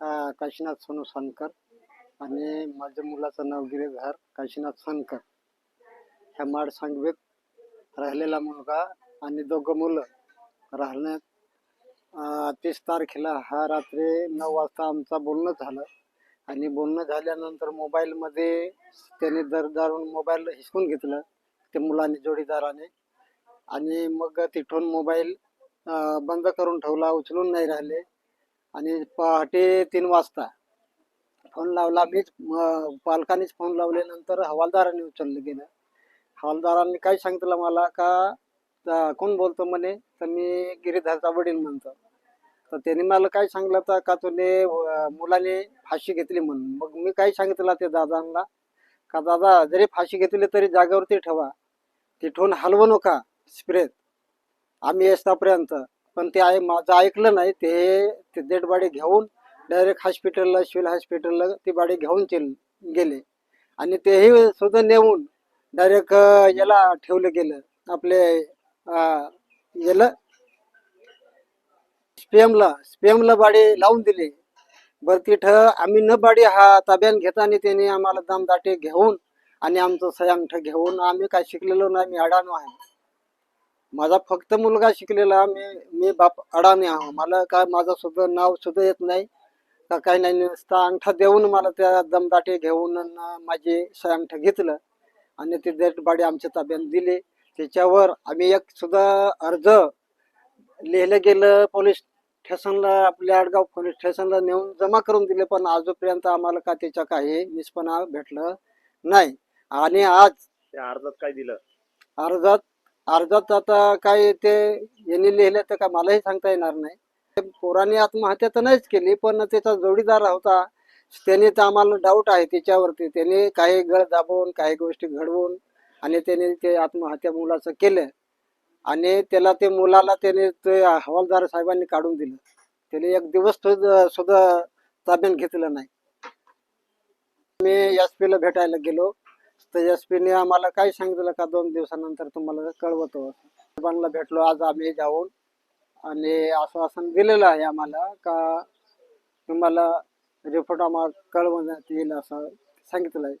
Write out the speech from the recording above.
काशीनाथ सोनू सनकर आणि माझ्या मुलाचं नाव गिरीधर काशीनाथ सनकर. ह्या माड सांगवेत राहिलेला मुलगा आणि दोघं मुलं राहण्यात तीस तारखेला हा रात्री नऊ वाजता आमचं बोलणं झालं. आणि बोलणं झाल्यानंतर मोबाईलमध्ये त्याने दर दारून मोबाईल हिसकून घेतलं ते मुलाने जोडीदाराने. आणि मग तिथून मोबाईल बंद करून ठेवला उचलून नाही राहिले. आणि पहाटे तीन वाजता फोन लावला. मीच पालकांनीच फोन लावल्यानंतर हवालदाराने उचललं गेलं. हवालदारांनी काय सांगितलं मला का कोण बोलतो म्हणे? तर मी गिरीधरचा वडील म्हणतो. तर त्याने मला काय सांगितलं तर का तुने मुलाने फाशी घेतली म्हणून. मग मी काय सांगितलं ते दादांना? का दादा जरी फाशी घेतली तरी जागेवरती ठेवा. तिथून हलवू नका स्प्रेत. आम्ही येतापर्यंत पण ते आहे माझं ऐकलं नाही ते ते डेड बॉडी घेऊन डायरेक्ट हॉस्पिटलला सिव्हिल हॉस्पिटलला ती बॉडी घेऊन चल गेले. आणि तेही सुद्धा नेऊन डायरेक्ट याला ठेवलं गेलं. आपले याला स्पेमला स्पेमला बाडी लावून दिली. बरं तिथं आम्ही न बाडी हा ताब्यान घेताना त्याने आम्हाला दमदाटे घेऊन आणि आमचं सयांगठ घेऊन आम्ही काय शिकलेलो नाही मी अडाणो आहे. माझा फक्त मुलगा शिकलेला मी मी बाप अडाणी आहे. मला काय माझं सुद्धा नाव सुद्धा येत नाही. का काही नाही नुसता अंगठा देऊन मला त्या दमदाटे घेऊन माझे सयांगठ घेतलं आणि ते डेड बाडी आमच्या ताब्यात दिली. त्याच्यावर आम्ही एक सुद्धा अर्ज लिहिलं गेलं पोलीस स्टेशनला आपल्या आडगाव पोलीस स्टेशनला नेऊन जमा करून दिले पण आजपर्यंत आम्हाला का त्याच्या काही निष्पणा भेटलं नाही. आणि आज त्या अर्जात काय दिलं? अर्जात अर्जात आता काय ते यांनी लिहिलं तर का मलाही सांगता येणार नाही. ते पोराने आत्महत्या तर नाहीच केली पण त्याचा जोडीदार होता. त्याने तर आम्हाला डाऊट आहे त्याच्यावरती. त्याने काही गळ दाबवून काही गोष्टी घडवून आणि त्याने ते आत्महत्या मुलाचं केलं. आणि त्याला ते मुलाला त्याने ते हवालदार साहेबांनी काढून दिलं. त्याने एक दिवस सुद्धा सुद्धा ताब्यात घेतलं नाही. मी एस पीला भेटायला गेलो. तेजस्वीने आम्हाला काय सांगितलं का दोन दिवसानंतर तुम्हाला कळवतो हो? साहेबांना भेटलो आज आम्ही जाऊन आणि आश्वासन दिलेलं आहे आम्हाला का तुम्हाला रिपोर्ट आम्हाला कळवण्यात येईल असं सांगितलं आहे.